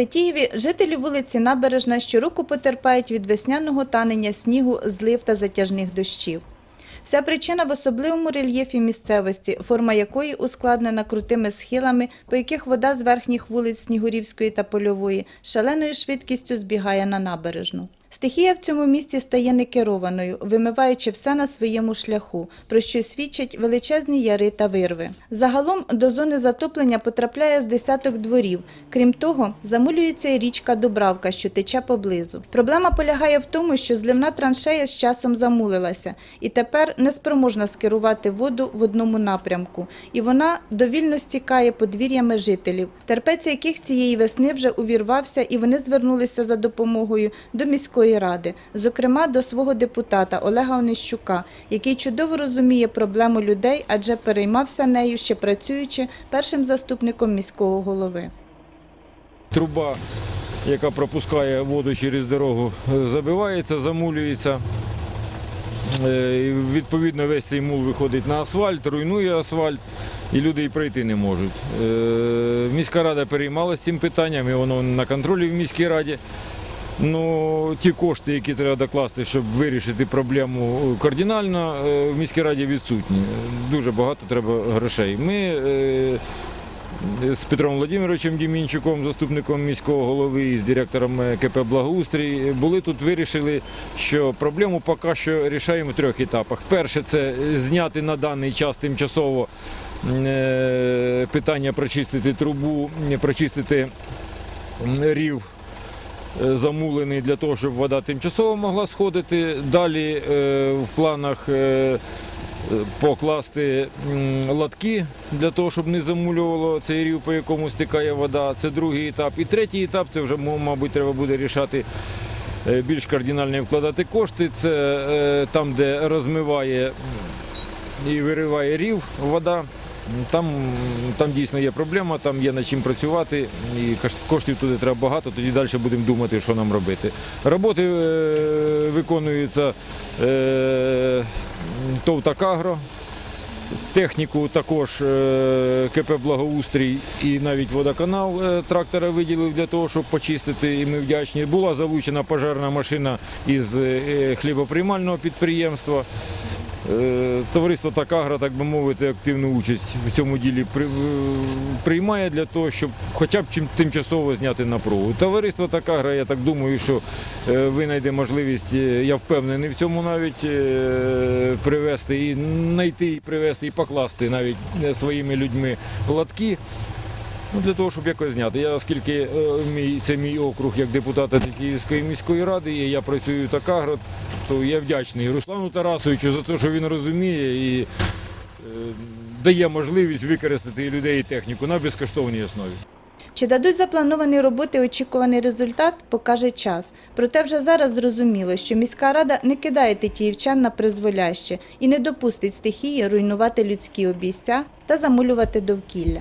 Тетіїві жителі вулиці Набережна щороку потерпають від весняного танення снігу, злив та затяжних дощів. Вся причина в особливому рельєфі місцевості, форма якої ускладнена крутими схилами, по яких вода з верхніх вулиць Снігурівської та Польової шаленою швидкістю збігає на набережну. Стихія в цьому місті стає некерованою, вимиваючи все на своєму шляху, про що свідчать величезні яри та вирви. Загалом до зони затоплення потрапляє з десяток дворів. Крім того, замулюється і річка Дубравка, що тече поблизу. Проблема полягає в тому, що зливна траншея з часом замулилася, і тепер неспроможна скерувати воду в одному напрямку, і вона довільно стікає подвір'ями жителів, терпець яких цієї весни вже увірвався, і вони звернулися за допомогою до міської ради, зокрема до свого депутата Олега Онищука, який чудово розуміє проблему людей, адже переймався нею ще працюючи першим заступником міського голови. Труба, яка пропускає воду через дорогу, забивається, замулюється. Е, Відповідно, весь цей мул виходить на асфальт, руйнує асфальт, і люди і пройти не можуть. Е, Міська рада переймалася цим питанням, і воно на контролі в міській раді. Ну, ті кошти, які треба докласти, щоб вирішити проблему кардинально, е, в міській раді відсутні. Дуже багато треба грошей. Ми е, з Петром Владимировичем Дімінчуком, заступником міського голови і з директором е, КП Благоустрій, були тут, вирішили, що проблему поки що рішаємо в трьох етапах. Перше це зняти на даний час тимчасово е, питання прочистити трубу, прочистити рів е, замулений для того, щоб вода тимчасово могла сходити. Далі е, в планах е, е, покласти латки для того, щоб не замулювало цей рів, по якому стікає вода. Це другий етап. І третій етап це вже, мабуть, треба буде рішати. е, Більш кардинально вкладати кошти. Це е, там, де розмиває і вириває рів вода. Там, там дійсно є проблема, там є над чим працювати, і коштів туди треба багато, тоді далі будемо думати, що нам робити. Роботи е, виконуються е, ТОВ «Такагро», техніку також е, КП Благоустрій і навіть водоканал е, трактора виділив для того, щоб почистити, і ми вдячні. Була залучена пожежна машина із е, хлібоприймального підприємства. Е, Товариство Такагра, так би мовити, активну участь в цьому ділі е, приймає для того, щоб хоча б тимчасово зняти напругу. Товариство Такагра, я так думаю, що е, винайде можливість, я впевнений в цьому навіть привезти і знайти, і привезти, і покласти навіть своїми людьми латки. Ну, для того, щоб якось зняти. Я, оскільки е, мій, це мій округ як депутата Київської міської ради, і я працюю так агро, то я вдячний Руслану Тарасовичу за те, що він розуміє і е, дає можливість використати людей і техніку на безкоштовній основі. Чи дадуть заплановані роботи очікуваний результат, покаже час. Проте вже зараз зрозуміло, що міська рада не кидає тетіївчан на призволяще і не допустить стихії руйнувати людські обійстя та замулювати довкілля.